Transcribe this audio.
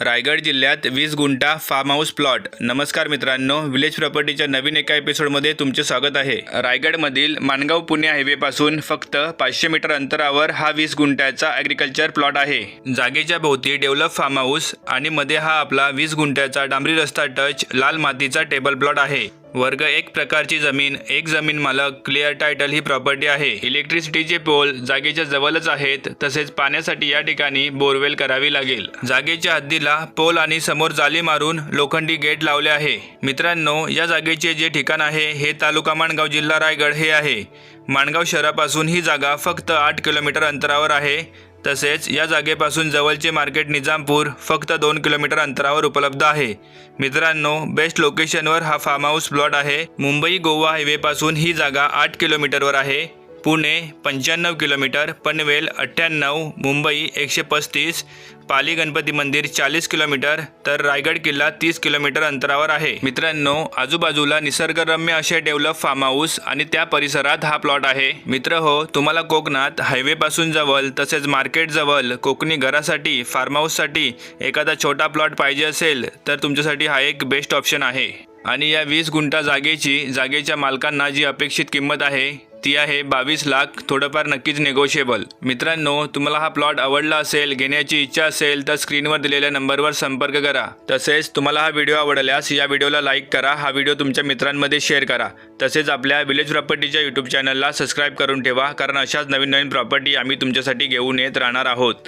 रायगड जिल्ह्यात वीस guntha form house plot नमस्कार मित्रांनो विलेज प्रॉपर्टीच्या नवीन एका एपिसोडमध्ये तुमचे स्वागत आहे. रायगडमधील माणगाव पुणे हायवेपासून फक्त पाचशे मीटर अंतरावर हा वीस गुंठ्याचा ॲग्रिकल्चर प्लॉट आहे. जागेच्या भोवती डेव्हलप फार्म हाऊस आणि मध्ये हा आपला वीस गुंठ्याचा डांबरी रस्ता टच लाल मातीचा टेबल प्लॉट आहे. वर्ग एक प्रकारची जमीन एक जमीन मालक क्लिअर टायटल ही प्रॉपर्टी आहे. इलेक्ट्रिसिटीचे पोल जागेच्या जवळच आहेत तसेच पाण्यासाठी या ठिकाणी बोरवेल करावी लागेल. जागेच्या हद्दीला पोल आणि समोर जाली मारून लोखंडी गेट लावले आहे. मित्रांनो या जागेचे जे ठिकाण आहे हे तालुका माणगाव जिल्हा रायगड हे आहे. माणगाव शहरापासून ही जागा फक्त आठ किलोमीटर अंतरावर आहे. तसेच या जागेपासून जवळचे मार्केट निजामपूर फक्त दोन किलोमीटर अंतरावर उपलब्ध आहे. मित्रांनो बेस्ट लोकेशनवर हा फार्म हाऊस प्लॉट आहे. मुंबई गोवा हायवेपासून ही जागा आठ किलोमीटरवर आहे. पुणे पंच्याण्णव किलोमीटर पनवेल अठ्ठ्याण्णव मुंबई एकशे पस्तीस पाली गणपती मंदिर चाळीस किलोमीटर तर रायगड किल्ला तीस किलोमीटर अंतरावर आहे. मित्रांनो आजूबाजूला निसर्गरम्य असे डेव्हलप फार्म हाऊस आणि त्या परिसरात हा प्लॉट आहे. मित्र हो तुम्हाला कोकणात हायवेपासून जवळ तसेच मार्केट जवळ कोकणी घरासाठी फार्म हाऊससाठी एखादा छोटा प्लॉट पाहिजे असेल तर तुमच्यासाठी हा एक बेस्ट ऑप्शन आहे. आणि या वीस गुंठा जागेची जागेच्या मालकांना जी अपेक्षित किंमत आहे ती आहे बावीस लाख थोडंफार नक्कीच निगोशिएबल मित्रांनो तुम्हाला हा प्लॉट आवडला असेल घेण्याची इच्छा असेल तर स्क्रीनवर दिलेल्या नंबरवर संपर्क करा. तसेच तुम्हाला हा व्हिडिओ आवडल्यास या व्हिडिओला लाईक करा हा व्हिडिओ तुमच्या मित्रांमध्ये शेअर करा. तसेच आपल्या विलेज प्रॉपर्टीच्या यूट्यूब चॅनलला सबस्क्राईब करून ठेवा कारण अशाच नवीन नवीन प्रॉपर्टी आम्ही तुमच्यासाठी घेऊन येत राहणार आहोत.